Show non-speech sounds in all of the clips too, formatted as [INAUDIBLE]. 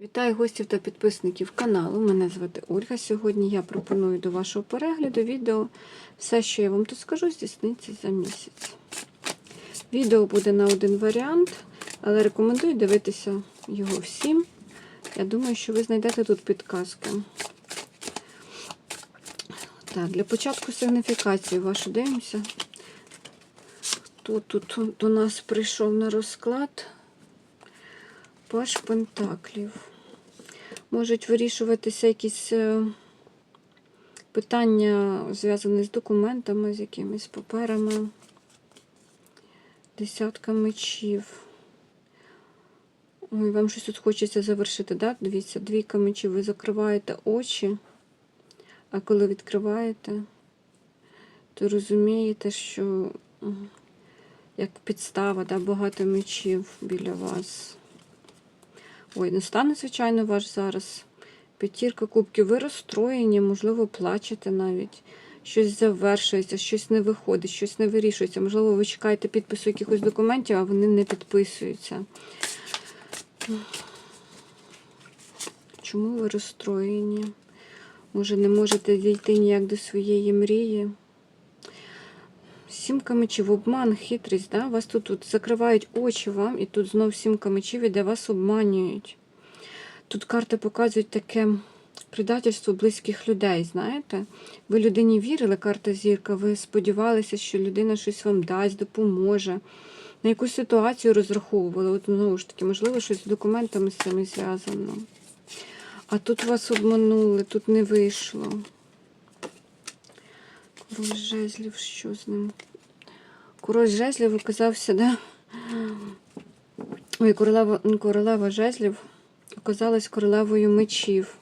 Вітаю гостів та підписників каналу. Мене звати Ольга. Сьогодні я пропоную до вашого перегляду відео все, що я вам тут скажу, здійсниться за місяць. Відео буде на один варіант, але рекомендую дивитися його всім. Я думаю, що ви знайдете тут підказки. Так, для початку сигніфікації вашу дивимося. Хто тут до нас прийшов на розклад? Паш Пентаклів. Можуть вирішуватися якісь е, питання, зв'язані з документами, з якимись паперами. Десятка мечів. Ой, вам щось тут хочеться завершити? Да? Дивіться, двійка мечів. Ви закриваєте очі, а коли відкриваєте, то розумієте, що як підстава, да, багато мечів біля вас. Ой, не стане, звичайно, ваш зараз. П'ятірка кубків. Ви розстроєні, можливо, плачете навіть. Щось завершується, щось не виходить, щось не вирішується. Можливо, ви чекаєте підпису якихось документів, а вони не підписуються. Чому ви розстроєні? Може, не можете дійти ніяк до своєї мрії? Сімка мечів, обман, хитрість, да? Вас тут, тут закривають очі вам, і тут знов сімка мечів, і де вас обманюють. Тут карти показують таке предательство близьких людей, знаєте? Ви людині вірили, карта зірка, ви сподівалися, що людина щось вам дасть, допоможе. На якусь ситуацію розраховували. От знову ж таки, можливо, щось з документами з цими зв'язано. А тут вас обманули, тут не вийшло. Король жезлів, що з ним? Король жезлів оказався, да? Ой, королева, королева жезлів оказалась королевою мечів.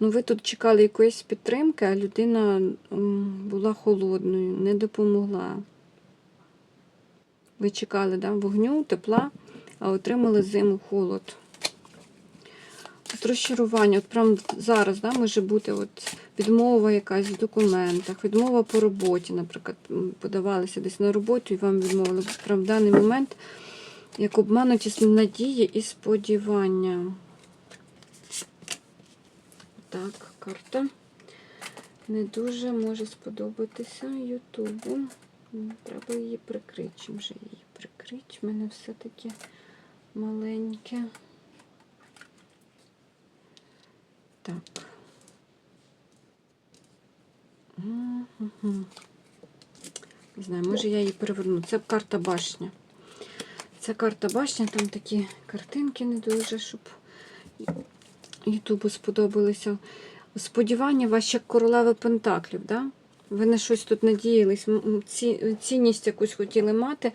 Ну, ви тут чекали якоїсь підтримки, а людина була холодною, не допомогла. Ви чекали да, вогню, тепла, а отримали зиму холод. От розчарування, от прямо зараз да, може бути от відмова якась в документах, відмова по роботі, наприклад, подавалися десь на роботу і вам відмовили. Прямо в даний момент як обмануті надії і сподівання. Так, карта не дуже може сподобатися Ютубу. Треба її прикрити. Чим же її прикрити? У мене все-таки маленьке. Так. Не знаю, може я її переверну. Це карта башня. Це карта башня, там такі картинки не дуже, щоб Ютубу сподобалися. Сподівання ваші як королеви Пентаклів, да? Ви на щось тут надіялись, ці, цінність якусь хотіли мати,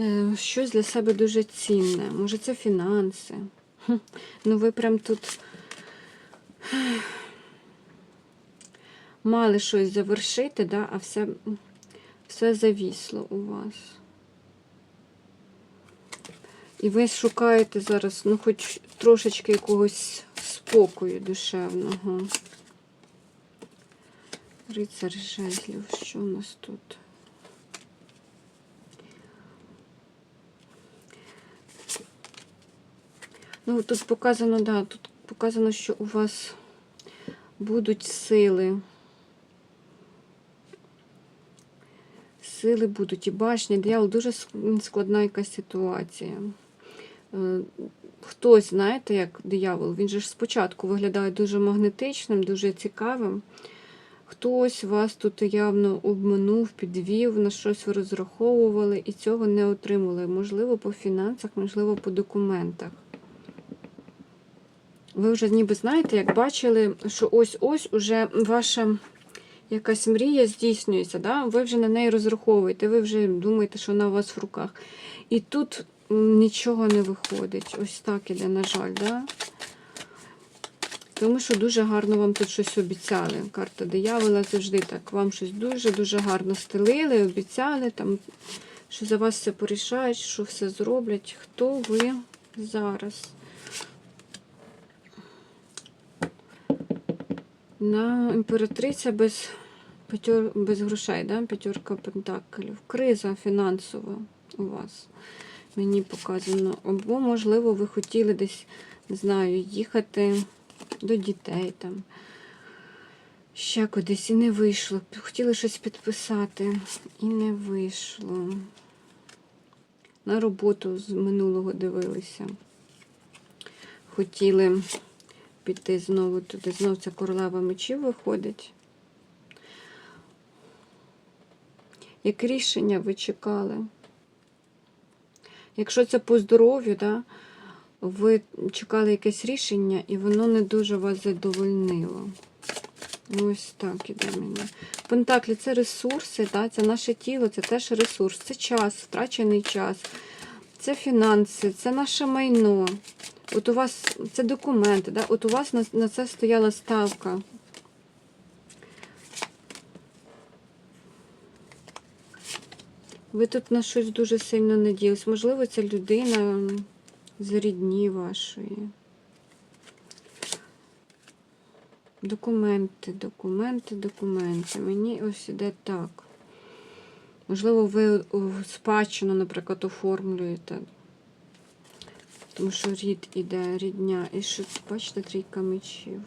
е, щось для себе дуже цінне. Може, це фінанси. Ну, ви прям тут мали щось завершити, да? а все, все завісло у вас. І ви шукаєте зараз, ну, хоч трошечки якогось спокою душевного. Рицар жезлів, що у нас тут? Ну, тут показано, да, тут показано, що у вас будуть сили. Сили будуть і башні, диявол, дуже складна якась ситуація. Е, Хтось, знаєте, як диявол, він же ж спочатку виглядає дуже магнетичним, дуже цікавим. Хтось вас тут явно обманув, підвів, на щось ви розраховували і цього не отримали. Можливо, по фінансах, можливо, по документах. Ви вже ніби знаєте, як бачили, що ось-ось уже ваша якась мрія здійснюється, да? ви вже на неї розраховуєте, ви вже думаєте, що вона у вас в руках. І тут нічого не виходить. Ось так іде, на жаль. Да? Тому що дуже гарно вам тут щось обіцяли. Карта диявола завжди так. Вам щось дуже-дуже гарно стелили, обіцяли, там, що за вас все порішають, що все зроблять. Хто ви зараз? На імператриця без, п'ятьор, без грошей, да? п'ятерка пентаклів. Криза фінансова у вас. Мені показано. Або, можливо, ви хотіли десь, не знаю, їхати до дітей там. Ще кудись і не вийшло. Хотіли щось підписати і не вийшло. На роботу з минулого дивилися. Хотіли піти знову туди. Знову ця королева мечів виходить. Як рішення ви чекали? Якщо це по здоров'ю, да, ви чекали якесь рішення, і воно не дуже вас задовольнило. Ось так іде мені. Пентаклі це ресурси, да, це наше тіло, це теж ресурс, це час, втрачений час, це фінанси, це наше майно. От у вас це документи, да? от у вас на, на це стояла ставка. Ви тут на щось дуже сильно надіялись. Можливо, це людина з рідні вашої. Документи, документи, документи. Мені ось іде так. Можливо, ви спадщину, наприклад, оформлюєте. Тому що рід іде, рідня. І що, бачите, трійка мечів.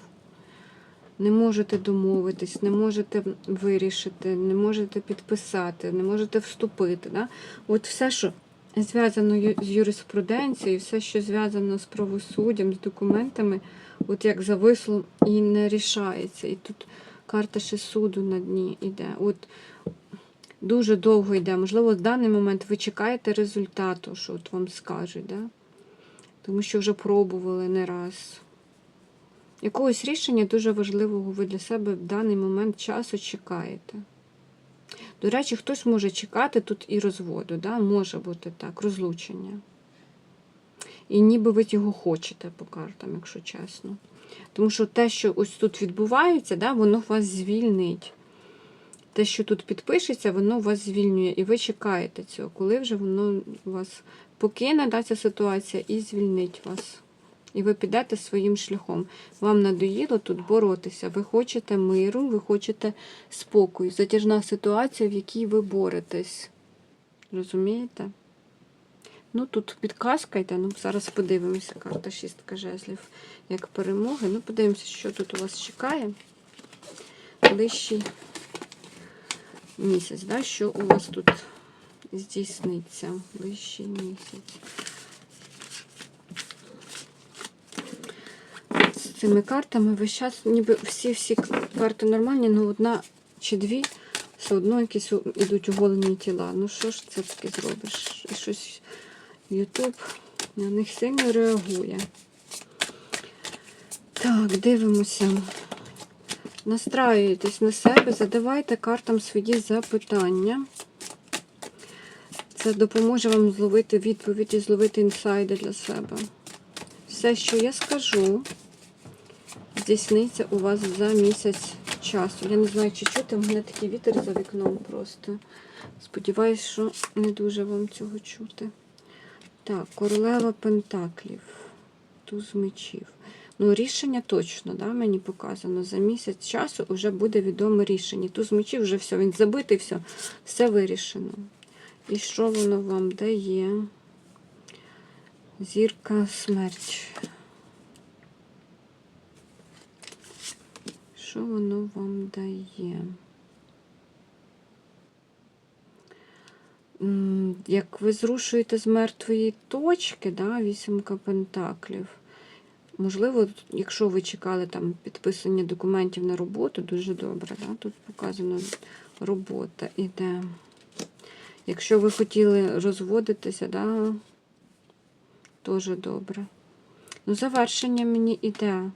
Не можете домовитись, не можете вирішити, не можете підписати, не можете вступити. Да? От все, що зв'язано з юриспруденцією, все, що зв'язано з правосуддям, з документами, от як зависло і не рішається. І тут карта ще суду на дні йде. От дуже довго йде. Можливо, в даний момент ви чекаєте результату, що от вам скажуть, да? Тому що вже пробували не раз. Якогось рішення дуже важливого ви для себе в даний момент часу чекаєте. До речі, хтось може чекати тут і розводу, да? може бути так, розлучення. І ніби ви його хочете по картам, якщо чесно. Тому що те, що ось тут відбувається, да, воно вас звільнить. Те, що тут підпишеться, воно вас звільнює. І ви чекаєте цього, коли вже воно вас покине, да, ця ситуація, і звільнить вас. І ви підете своїм шляхом. Вам надоїло тут боротися. Ви хочете миру, ви хочете спокою. Затяжна ситуація, в якій ви боретесь. Розумієте? Ну, тут підказка. Ну, зараз подивимося. Карта шістка жезлів як перемоги. Ну, подивимося, що тут у вас чекає. Ближчий місяць, да? що у вас тут здійсниться ближчий місяць. З цими картами весь час, ніби всі-всі карти нормальні, але одна чи дві все одно якісь у- ідуть оголені тіла. Ну що ж це таке зробиш? Щось Ютуб на них сильно реагує. Так, дивимося. Настраюйтесь на себе, задавайте картам свої запитання. Це допоможе вам зловити відповіді, зловити інсайди для себе. Все, що я скажу, здійсниться у вас за місяць часу. Я не знаю, чи чути, в мене такий вітер за вікном просто. Сподіваюсь, що не дуже вам цього чути. Так, королева Пентаклів, туз мечів. Ну, рішення точно, да, мені показано. За місяць часу вже буде відоме рішення. Туз мечів вже все, він забитий, все, все вирішено. І що воно вам дає? Зірка смерть. Що воно вам дає? Як ви зрушуєте з мертвої точки, да, вісімка пентаклів. Можливо, якщо ви чекали там підписання документів на роботу, дуже добре. Да? Тут показано робота іде. Якщо ви хотіли розводитися, да, теж добре. Ну, завершення мені іде.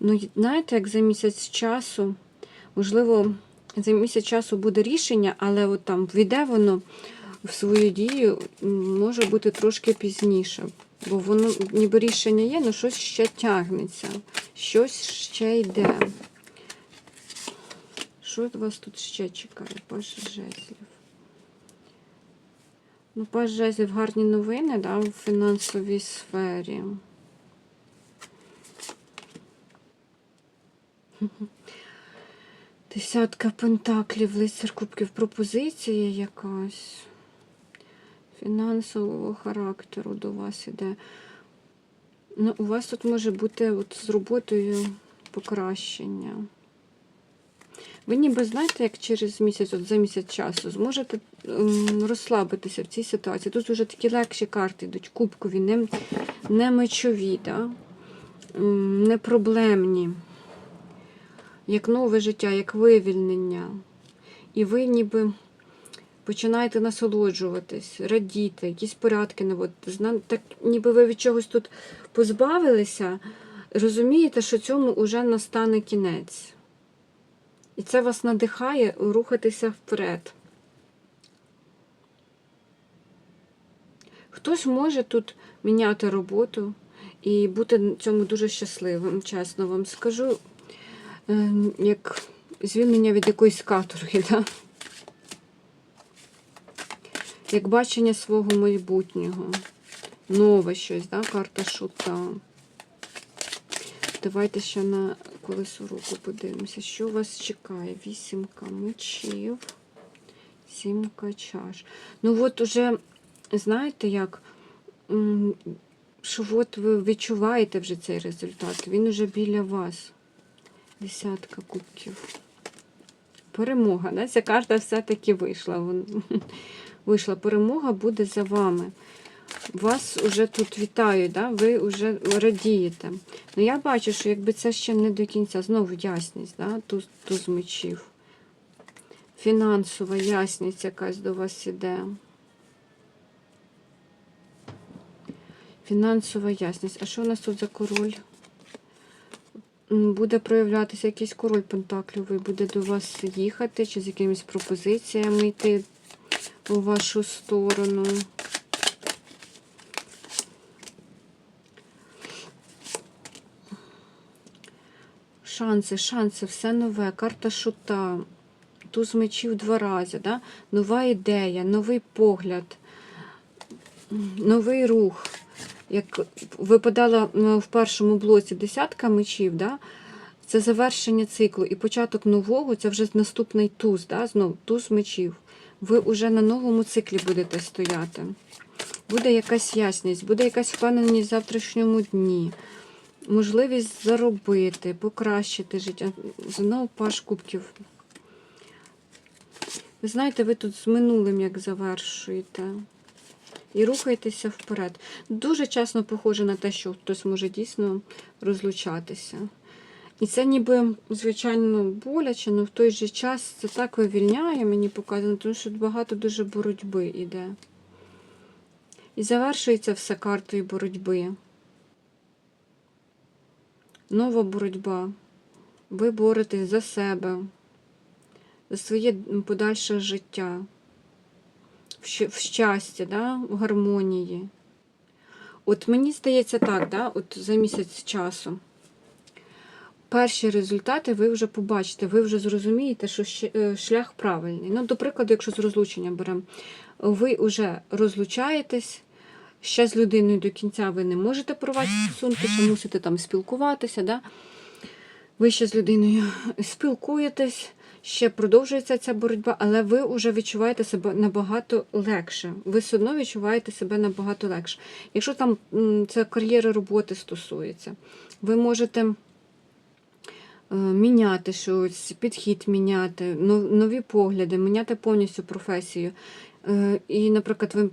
Ну, знаєте, як за місяць часу, можливо, за місяць часу буде рішення, але от там війде воно в свою дію, може бути трошки пізніше. Бо воно ніби рішення є, але щось ще тягнеться, щось ще йде. Що вас тут ще чекає? Паш жезлів. Ну, паш жезлів гарні новини, да, в фінансовій сфері. Десятка пентаклів, лицар кубків, пропозиція якась. Фінансового характеру до вас іде. Ну, у вас тут може бути от з роботою покращення. Ви ніби знаєте, як через місяць, от за місяць часу, зможете ем, розслабитися в цій ситуації. Тут вже такі легші карти йдуть, кубкові, не, не мечові, да? Ем, не проблемні. Як нове життя, як вивільнення. І ви ніби починаєте насолоджуватись, радіти, якісь порядки наводити. Так ніби ви від чогось тут позбавилися, розумієте, що цьому вже настане кінець. І це вас надихає рухатися вперед. Хтось може тут міняти роботу і бути цьому дуже щасливим, чесно вам скажу, Е, як звільнення від якоїсь каторги, [LAUGHS] да? Як бачення свого майбутнього. Нове щось, да? карта шута. Давайте ще на колесо року подивимося, що вас чекає. Вісімка мечів, сімка чаш. Ну от уже, знаєте, як, що от ви відчуваєте вже цей результат, він уже біля вас. Десятка кубків. Перемога, да? ця карта все-таки вийшла. Вийшла перемога буде за вами. Вас вже тут вітають, да? ви вже радієте. Ну я бачу, що якби це ще не до кінця, знову ясність, да? туз, туз мечів. Фінансова ясність якась до вас іде. Фінансова ясність. А що у нас тут за король? Буде проявлятися якийсь король Пентакльовий, буде до вас їхати, чи з якимись пропозиціями йти у вашу сторону. Шанси, шанси, все нове, карта шута, туз мечів два рази, да? нова ідея, новий погляд, новий рух. Як випадала в першому блоці десятка мечів, да? це завершення циклу і початок нового, це вже наступний туз, да? знов туз мечів. Ви вже на новому циклі будете стояти. Буде якась ясність, буде якась впевненість в завтрашньому дні можливість заробити, покращити життя. Знову паш кубків. Ви знаєте, ви тут з минулим як завершуєте. І рухаєтеся вперед. Дуже чесно похоже на те, що хтось може дійсно розлучатися. І це ніби, звичайно, боляче, але в той же час це так вивільняє, мені показано, тому що багато дуже боротьби йде. І завершується все картою боротьби. Нова боротьба. Ви боретесь за себе, за своє подальше життя, в щастя, да? в гармонії. От мені здається так, да? от за місяць часу. Перші результати ви вже побачите, ви вже зрозумієте, що е, шлях правильний. Ну, до прикладу, якщо з розлучення беремо, ви вже розлучаєтесь, ще з людиною до кінця ви не можете порвати стосунки, ще мусите там спілкуватися. Да? Ви ще з людиною спілкуєтесь, ще продовжується ця боротьба, але ви вже відчуваєте себе набагато легше. Ви все одно відчуваєте себе набагато легше. Якщо там це кар'єри роботи стосується, ви можете міняти щось, підхід міняти, нові погляди, міняти повністю професію. Е, І, наприклад, ви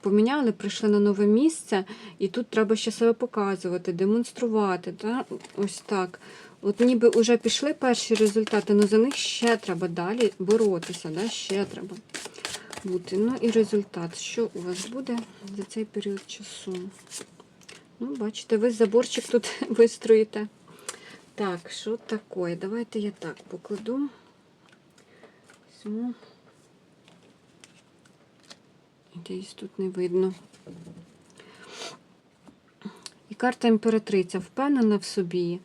поміняли, прийшли на нове місце, і тут треба ще себе показувати, демонструвати. Да? Ось так. От ніби вже пішли перші результати, але за них ще треба далі боротися, да? ще треба бути. Ну і результат. Що у вас буде за цей період часу? Ну, бачите, ви заборчик тут [LAUGHS] вистроїте. Так, що таке? Давайте я так покладу. Візьму. Десь тут не видно. І карта імператриця впевнена в собі,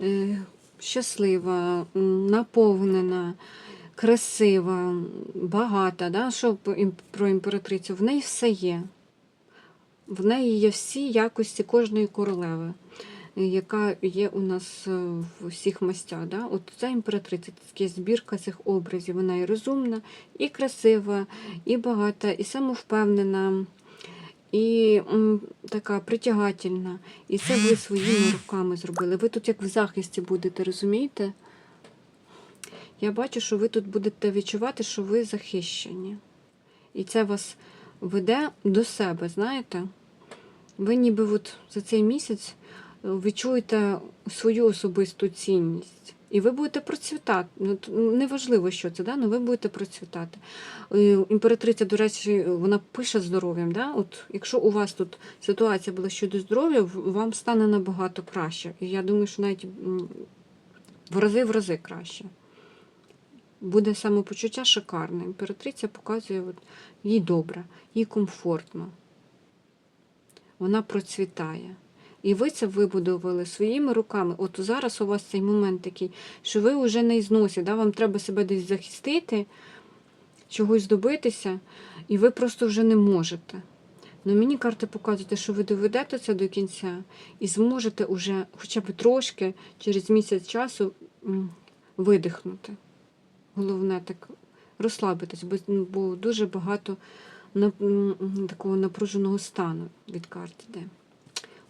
е, щаслива, наповнена, красива, багата. Да? Що про імператрицю? В неї все є. В неї є всі якості кожної королеви. Яка є у нас е, в усіх мастях. Да? От ця імператриця, це збірка цих образів. Вона і розумна, і красива, і багата, і самовпевнена, і м, така притягательна. І це ви своїми руками зробили. Ви тут як в захисті будете, розумієте? Я бачу, що ви тут будете відчувати, що ви захищені. І це вас веде до себе, знаєте? Ви ніби от за цей місяць відчуєте свою особисту цінність. І ви будете процвітати. Ну, Неважливо, що це, да? але ви будете процвітати. Е, Імператриця, до речі, вона пише здоров'ям. Да? От, якщо у вас тут ситуація була щодо здоров'я, вам стане набагато краще. І я думаю, що навіть в рази в рази краще. Буде самопочуття шикарне. Імператриця показує, от, їй добре, їй комфортно. Вона процвітає. І ви це вибудували своїми руками. От зараз у вас цей момент такий, що ви вже не ізносі, да? вам треба себе десь захистити, чогось добитися, і ви просто вже не можете. Ну мені карти показують, що ви доведете це до кінця і зможете уже хоча б трошки через місяць часу видихнути. Головне так розслабитись, бо, ну, дуже багато на- такого напруженого стану від карт йде.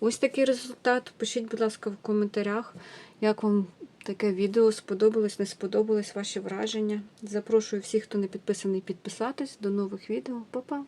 Ось такий результат. Пишіть, будь ласка, в коментарях, як вам таке відео сподобалось, не сподобалось ваші враження. Запрошую всіх, хто не підписаний, підписатись. До нових відео. Па-па!